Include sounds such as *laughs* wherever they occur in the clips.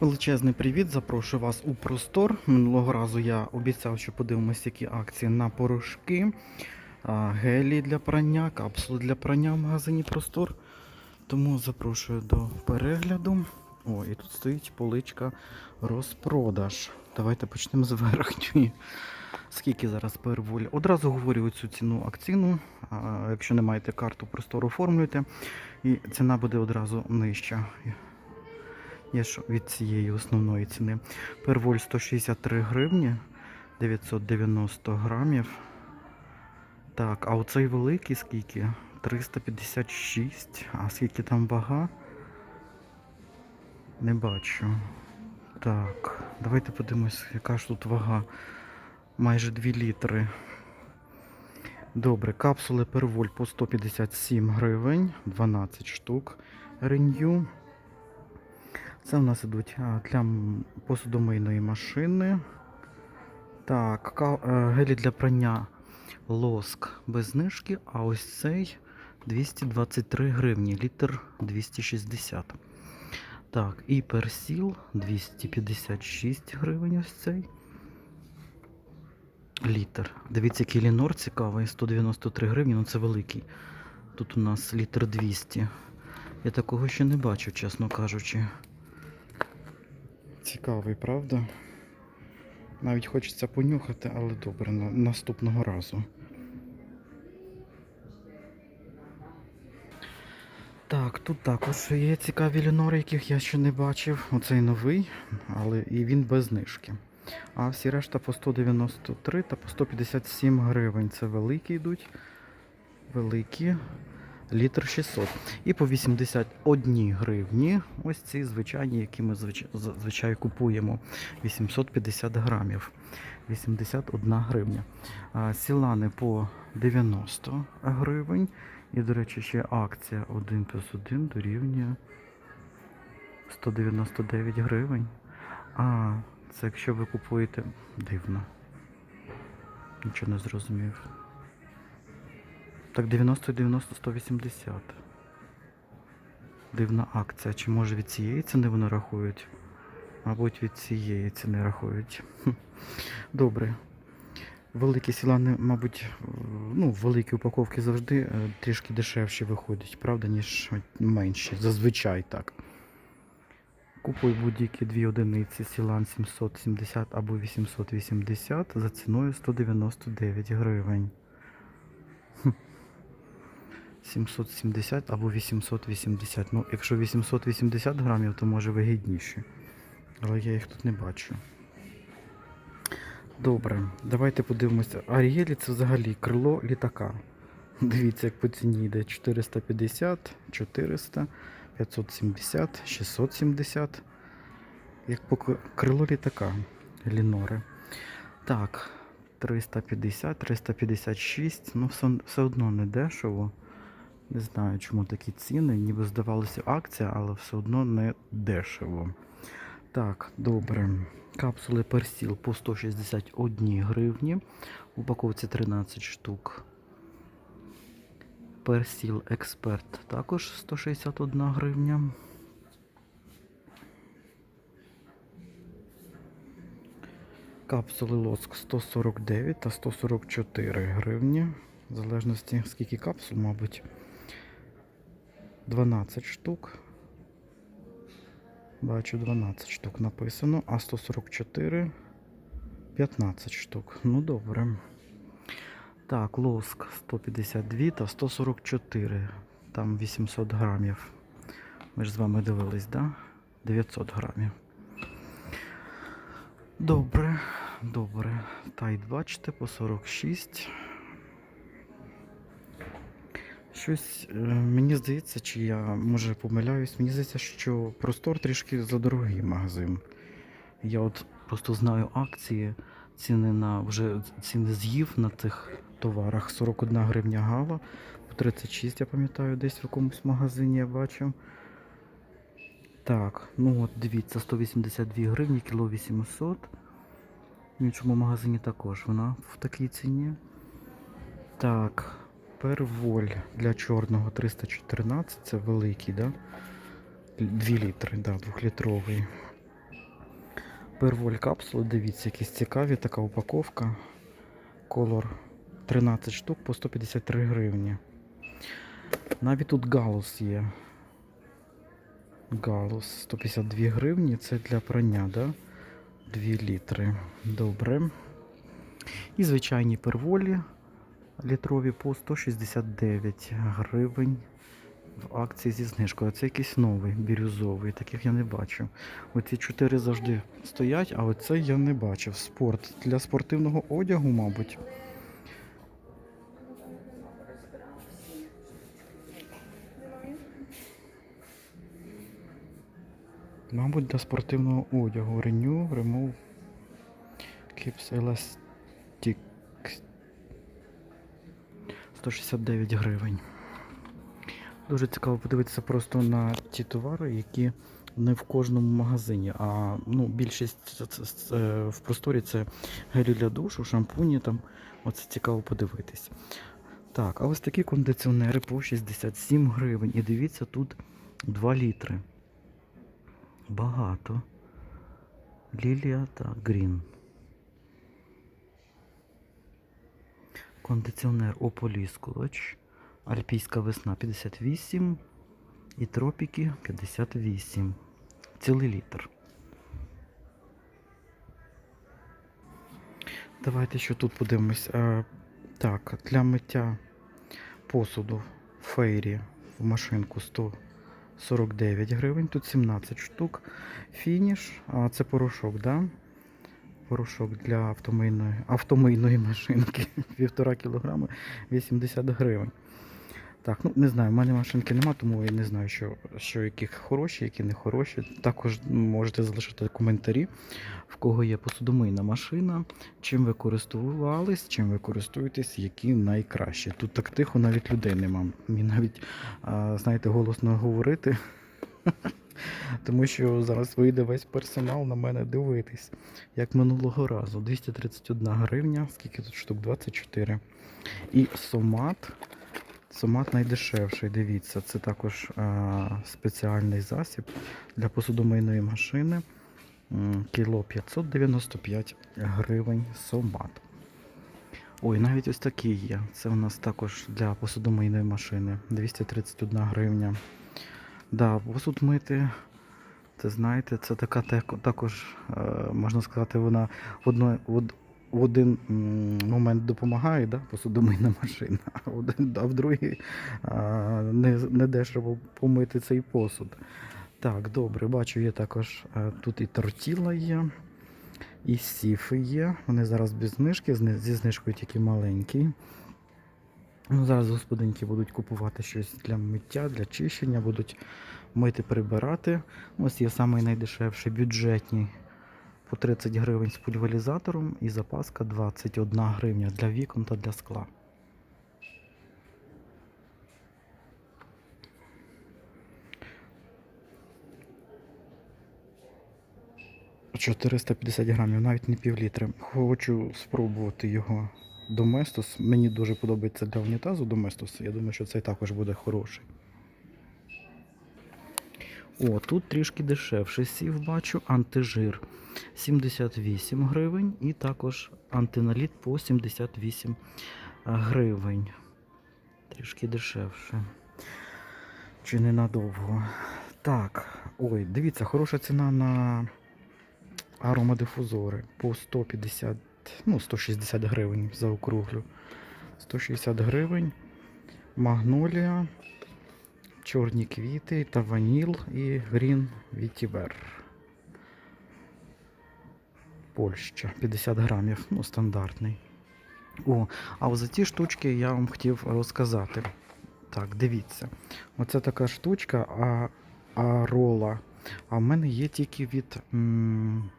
Величезний привіт, запрошую вас у простор. Минулого разу я обіцяв, що подивимося, які акції на порошки, гелі для прання, капсули для прання в магазині Простор. Тому запрошую до перегляду. О, і тут стоїть поличка розпродаж. Давайте почнемо з верхньої. Скільки зараз перволь? Одразу говорю цю ціну акційну. Якщо не маєте карту, простору оформлюйте. І ціна буде одразу нижча ніж від цієї основної ціни. Перволь 163 гривні 990 грамів. Так, а оцей великий скільки? 356. А скільки там вага? Не бачу. Так, давайте подивимось, яка ж тут вага. Майже 2 літри. Добре, капсули перволь по 157 гривень, 12 штук. Ренью. Це в нас ідуть для посудомийної машини. Так, е, гелі для прання лоск без знижки, а ось цей 223 гривні, літр 260. Так, і персіл 256 гривень ось цей. Літр. Дивіться, який лінор цікавий, 193 гривні, ну це великий. Тут у нас літр 200. Я такого ще не бачу, чесно кажучи. Цікавий, правда? Навіть хочеться понюхати, але добре, на, наступного разу. Так, тут також є цікаві лінори, яких я ще не бачив. Оцей новий, але і він без знижки. А всі решта по 193 та по 157 гривень. Це великі йдуть. Великі. Літр 600. І по 81 гривні. Ось ці звичайні, які ми звич- зазвичай купуємо. 850 грамів. 81 гривня. Сілани по 90 гривень. І, до речі, ще акція 1 плюс 1 дорівнює 199 гривень. А, це якщо ви купуєте. Дивно. Нічого не зрозумів. Так, 90 90 180. Дивна акція. Чи може від цієї ціни вони рахують? Мабуть, від цієї ціни рахують. Добре. Великі сілани, мабуть, е, ну, великі упаковки завжди е, трішки дешевші виходять, правда, ніж менші. Зазвичай так. Купуй будь-які дві одиниці сілан 770 або 880 за ціною 199 гривень. 770 або 880. Ну, якщо 880 грамів, то може вигідніше. Але я їх тут не бачу. Добре, давайте подивимося. Арієлі це взагалі крило літака. Дивіться, як по ціні йде 450, 400, 570, 670. Як по крило літака. Лінори. Так, 350, 356. Ну, все, все одно не дешево. Не знаю, чому такі ціни. Ніби здавалося акція, але все одно не дешево. Так, добре. Капсули персіл по 161 гривні. В упаковці 13 штук. Персіл експерт також 161 гривня. Капсули лоск 149 та 144 гривні. В залежності скільки капсул, мабуть. 12 штук. Бачу 12 штук написано, а 144 15 штук. Ну добре. Так, лоск 152 та 144. Там 800 грамів. Ми ж з вами дивились, да? 900 грамів. Добре, добре. Тайт, бачите, по 46. Щось е, мені здається, чи я може помиляюсь, мені здається, що простор трішки задорогий магазин. Я от просто знаю акції, ціни на вже ціни з'їв на цих товарах. 41 гривня гала, по 36, я пам'ятаю, десь в якомусь магазині я бачив. Так, ну от дивіться, 182 гривні, кіло 800. В іншому магазині також вона в такій ціні. Так, перволь для чорного 314, це великий, да? 2 літри, да, 2-літровий. Перволь капсули, дивіться, якісь цікаві, така упаковка. Колор 13 штук по 153 гривні. Навіть тут галус є. Галус 152 гривні. Це для прання, да? 2 літри. Добре. І звичайні перволі літрові по 169 гривень в акції зі знижкою. Це якийсь новий, бірюзовий, таких я не бачив. Оці чотири завжди стоять, а оце я не бачив. Спорт для спортивного одягу, мабуть. Мабуть, для спортивного одягу. Renew, Remove, Keeps Elastic. 169 гривень. Дуже цікаво подивитися просто на ті товари, які не в кожному магазині, а ну, більшість це, в просторі це гелі для душу, шампуні там. Оце цікаво подивитись. Так, а ось такі кондиціонери по 67 гривень. І дивіться, тут 2 літри. Багато. Лілія та Грін. Кондиціонер ополіскувач. Альпійська весна 58 і тропіки 58. Цілий літр. Давайте що тут подивимось. А, так, для миття посуду фейрі в машинку 149 гривень, тут 17 штук. Фініш, а це порошок, да? Порошок для автомийної, автомийної машинки. *laughs* Півтора кілограми 80 гривень. Так, ну не знаю, в мене машинки нема, тому я не знаю, що, що які хороші, які не хороші. Також можете залишити коментарі, в кого є посудомийна машина, чим ви користувались, чим ви користуєтесь, які найкращі. Тут так тихо, навіть людей нема. Мені навіть, знаєте, голосно говорити. *laughs* Тому що зараз вийде весь персонал на мене дивитись, як минулого разу. 231 гривня, скільки тут штук? 24. І сомат. Сомат найдешевший, дивіться, це також а, спеціальний засіб для посудомийної машини. Кіло 595 гривень сомат. Ой, навіть ось такий є. Це у нас також для посудомийної машини. 231 гривня. Да, посуд мити. Це знаєте, це така також, е, можна сказати, вона в, одно, в, один момент допомагає, да, посудомийна машина, *laughs* а в, один, другий не, не дешево помити цей посуд. Так, добре, бачу, є також е, тут і тортіла є, і сіфи є. Вони зараз без знижки, зі знижкою тільки маленькі. Ну, зараз господинки будуть купувати щось для миття, для чищення, будуть мити, прибирати. Ось є самий найдешевший бюджетний по 30 гривень з пульверізатором і запаска 21 гривня для вікон та для скла. «450 грамів, навіть не пів літри. Хочу спробувати його Доместос. Мені дуже подобається для унітазу Доместос. Я думаю, що цей також буде хороший. О, тут трішки дешевше сів, бачу, антижир 78 гривень і також антиналіт по 78 гривень. Трішки дешевше. Чи ненадовго. Так, ой, дивіться, хороша ціна на аромадифузори по 150, ну, 160 гривень за округлю. 160 гривень. Магнолія чорні квіти та ваніл і грін вітівер. Польща 50 грамів, ну стандартний. О, а за ті штучки я вам хотів розказати. Так, дивіться. Оце така штучка, а, арола. А в мене є тільки від м,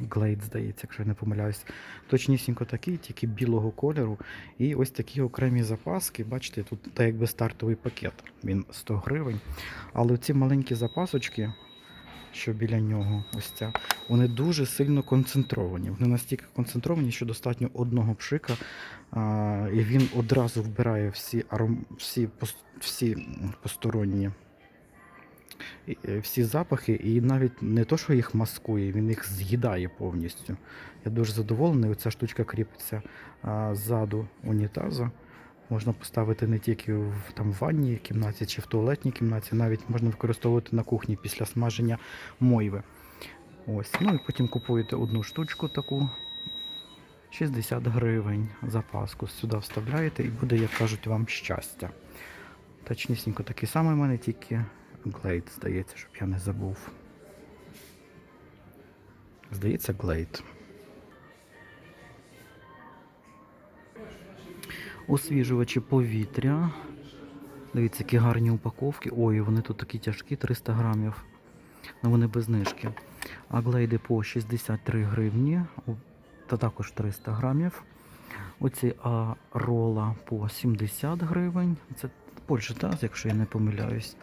Glade, здається, якщо я не помиляюсь. Точнісінько такий, тільки білого кольору. І ось такі окремі запаски. Бачите, тут так якби стартовий пакет. Він 100 гривень. Але ці маленькі запасочки, що біля нього, ось ця, вони дуже сильно концентровані. Вони настільки концентровані, що достатньо одного пшика, а, і він одразу вбирає всі, аром... всі, пос- всі посторонні всі запахи, і навіть не то, що їх маскує, він їх з'їдає повністю. Я дуже задоволений. Оця штучка кріпиться а, ззаду унітазу. Можна поставити не тільки в там ванній кімнаті чи в туалетній кімнаті, навіть можна використовувати на кухні після смаження мойви. Ось. Ну і потім купуєте одну штучку таку 60 гривень запаску. Сюди вставляєте і буде, як кажуть, вам щастя. Точнісінько такий самий в мене, тільки Glade, здається, щоб я не забув. Здається, Glade. Освіжувачі повітря. Дивіться, які гарні упаковки. Ой, вони тут такі тяжкі, 300 грамів. Ну вони без знижки. А глейди по 63 гривні, та також 300 грамів. Оці а, рола по 70 гривень. Це Польща, так, якщо я не помиляюсь.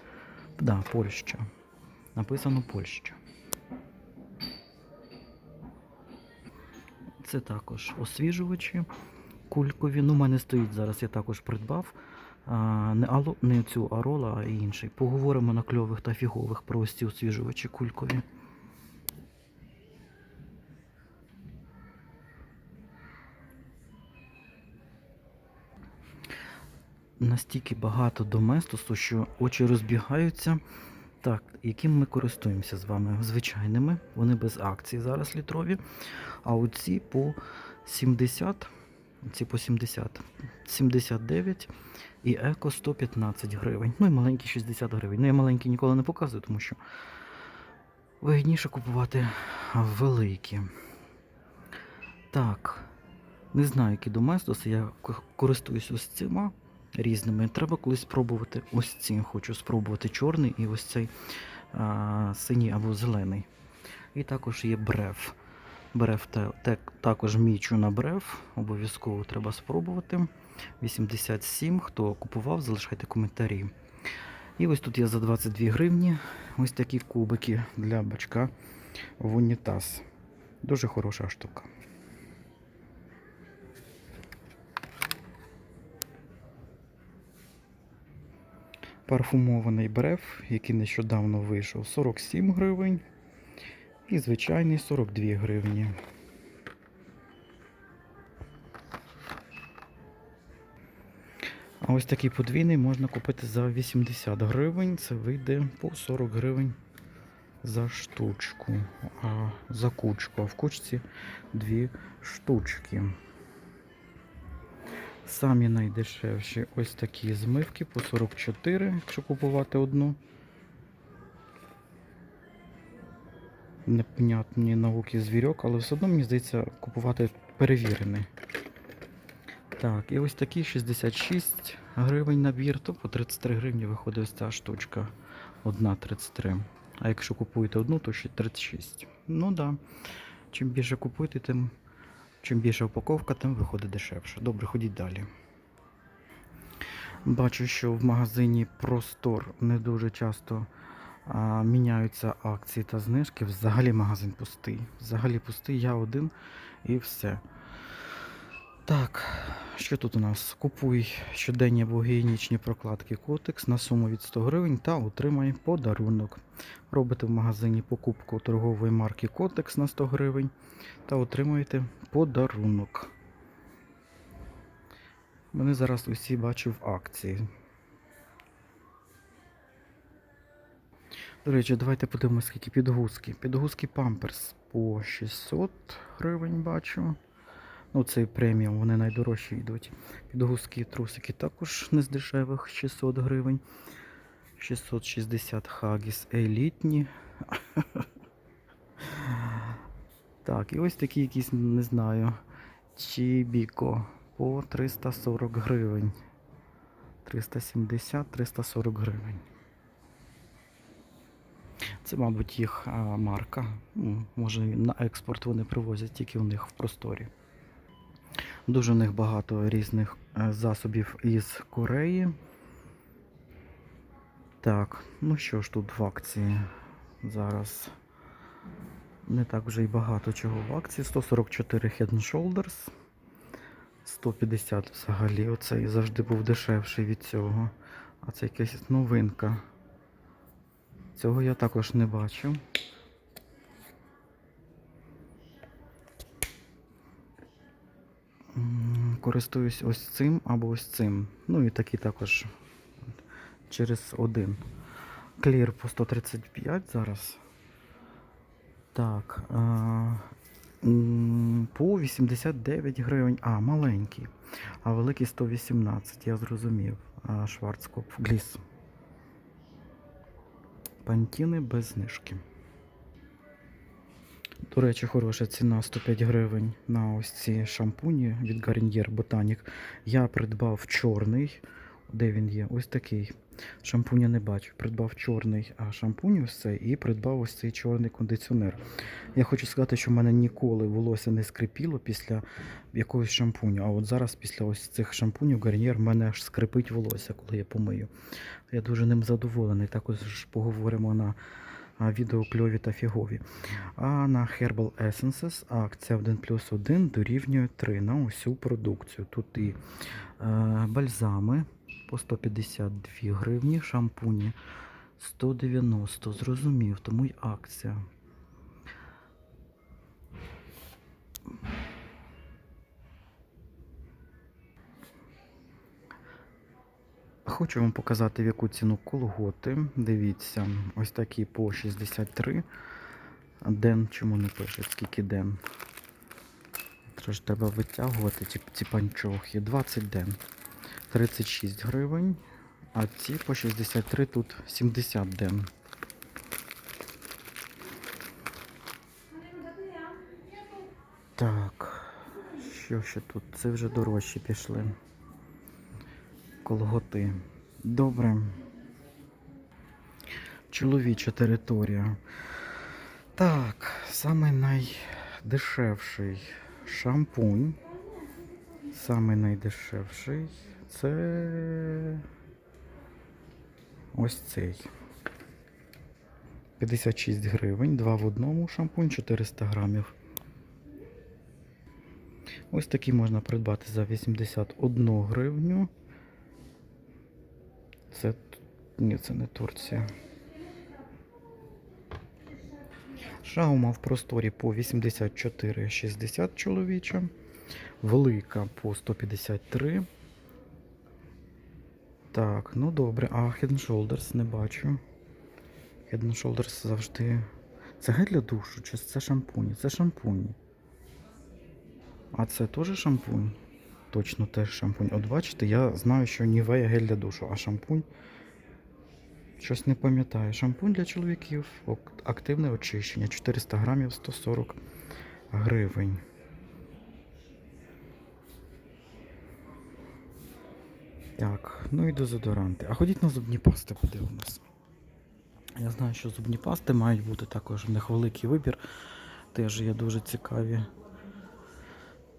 Да, Польща. Написано Польща. Це також освіжувачі кулькові. Ну, у мене стоїть зараз, я також придбав. Не, ало, не цю Арола, а інший. Поговоримо на кльових та фігових про ось ці освіжувачі кулькові. Настільки багато доместосу, що очі розбігаються. Так, яким ми користуємося з вами? Звичайними, вони без акцій зараз літрові. А оці по 70, ці по 70, 79 і еко 115 гривень. Ну і маленькі 60 гривень. Ну я маленькі ніколи не показую, тому що вигідніше купувати великі. Так, не знаю, які доместоси, я користуюсь ось цими різними. Треба колись спробувати ось ці. Хочу спробувати чорний і ось цей а, синій або зелений. І також є брев. Брев також мічу на брев. Обов'язково треба спробувати. 87. Хто купував, залишайте коментарі. І ось тут є за 22 гривні ось такі кубики для бачка в унітаз. Дуже хороша штука. Парфумований бреф, який нещодавно вийшов, 47 гривень. І звичайний 42 гривні. А ось такий подвійний можна купити за 80 гривень. Це вийде по 40 гривень за штучку. А за кучку. А в кучці дві штучки. Самі найдешевші ось такі змивки по 44, якщо купувати одну. Непонятні науки звірок, але все одно мені здається купувати перевірений. Так, і ось такі 66 гривень набір, то по 33 гривні виходить ось ця штучка. Одна 33. А якщо купуєте одну, то ще 36. Ну да. Чим більше купуєте, тим чим більша упаковка, тим виходить дешевше. Добре, ходіть далі. Бачу, що в магазині Простор не дуже часто а, міняються акції та знижки. Взагалі магазин пустий. Взагалі пустий, я один і все. Так, що тут у нас? Купуй щоденні або прокладки Котекс на суму від 100 гривень та отримай подарунок. Робите в магазині покупку торгової марки Котекс на 100 гривень та отримуєте подарунок. Вони зараз усі бачу в акції. До речі, давайте подивимося, скільки підгузки. Підгузки Pampers по 600 гривень бачу. Ну, цей преміум, вони найдорожчі йдуть. Підгузки, трусики також не з дешевих 600 гривень. 660 Хагіс елітні. *laughs* Так, і ось такі якісь, не знаю, Чібіко по 340 гривень. 370-340 гривень. Це, мабуть, їх марка. Може, на експорт вони привозять тільки у них в просторі. Дуже у них багато різних е, засобів із Кореї. Так, ну що ж тут в акції зараз? Не так вже й багато чого в акції. 144 Head and Shoulders. 150 взагалі. Оцей завжди був дешевший від цього. А це якась новинка. Цього я також не бачив. Користуюсь ось цим або ось цим. Ну і такі також через один. Клір по 135 зараз. Так. А, по 89 гривень. А, маленький. А великий 118, я зрозумів. Шварцкоп Гліс. Пантіни без знижки. До речі, хороша ціна 105 гривень на ось ці шампуні від Garnier Botanic. Я придбав чорний. Де він є? Ось такий. Шампуня не бачу. Придбав чорний шампунь ось цей і придбав ось цей чорний кондиціонер. Я хочу сказати, що в мене ніколи волосся не скрипіло після якогось шампуню. А от зараз після ось цих шампунів Garnier в мене аж скрипить волосся, коли я помию. Я дуже ним задоволений. Також поговоримо на відео кльові та фігові. А на Herbal Essences акція 1 плюс 1 дорівнює 3 на усю продукцію. Тут і е, бальзами по 152 гривні, шампуні 190, зрозумів, тому й акція. Хочу вам показати, в яку ціну колготи. Дивіться, ось такі по 63. Ден чому не пише, скільки ден? Це ж треба витягувати ці, ці панчохи. 20 ден. 36 гривень. А ці по 63 тут 70 ден. Так, що ще тут? Це вже дорожчі пішли. Колготи. Добре. Чоловіча територія. Так, саме найдешевший шампунь. Саме найдешевший це ось цей. 56 гривень, два в одному шампунь 400 грамів. Ось такий можна придбати за 81 гривню. Це ні, це не Турція. Шаума в просторі по 84,60 чоловіча. Велика по 153. Так, ну добре. А Head Shoulders не бачу. Head Shoulders завжди. Це гель для душу, чи це шампуні? Це шампуні. А це теж шампунь? Точно теж шампунь. От бачите, я знаю, що Нівея гель для душу, а шампунь. Щось не пам'ятаю. Шампунь для чоловіків. Активне очищення. 400 грамів 140 гривень. Так, ну і дезодоранти. А ходіть на зубні пасти, подивимось. Я знаю, що зубні пасти мають бути також. В них великий вибір. Теж є дуже цікаві.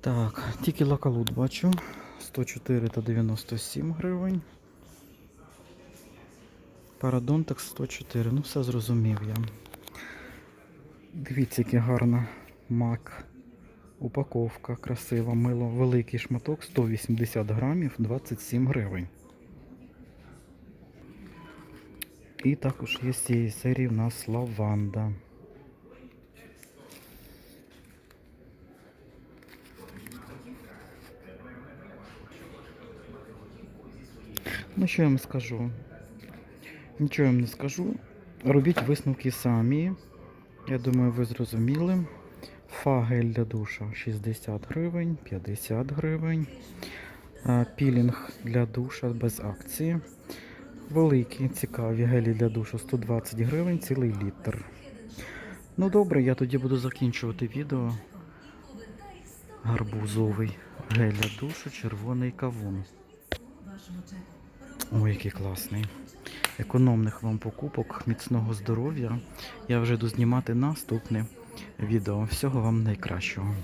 Так, тільки лакалут бачу. 104 та 97 гривень. Парадонтекс 104. Ну, все зрозумів я. Дивіться, яка гарна мак. Упаковка красива, мило, великий шматок, 180 грамів, 27 гривень. І також є з цієї серії в нас лаванда. Ну, що я вам скажу? Нічого я вам не скажу. Робіть висновки самі. Я думаю, ви зрозуміли. Фагель для душа 60 гривень, 50 гривень. Пілінг для душа без акції. Великі, цікаві гелі для душу 120 гривень, цілий літр. Ну добре, я тоді буду закінчувати відео. Гарбузовий гель для душу, червоний кавун. Ой, який класний. Економних вам покупок, міцного здоров'я. Я вже йду знімати наступне відео. Всього вам найкращого.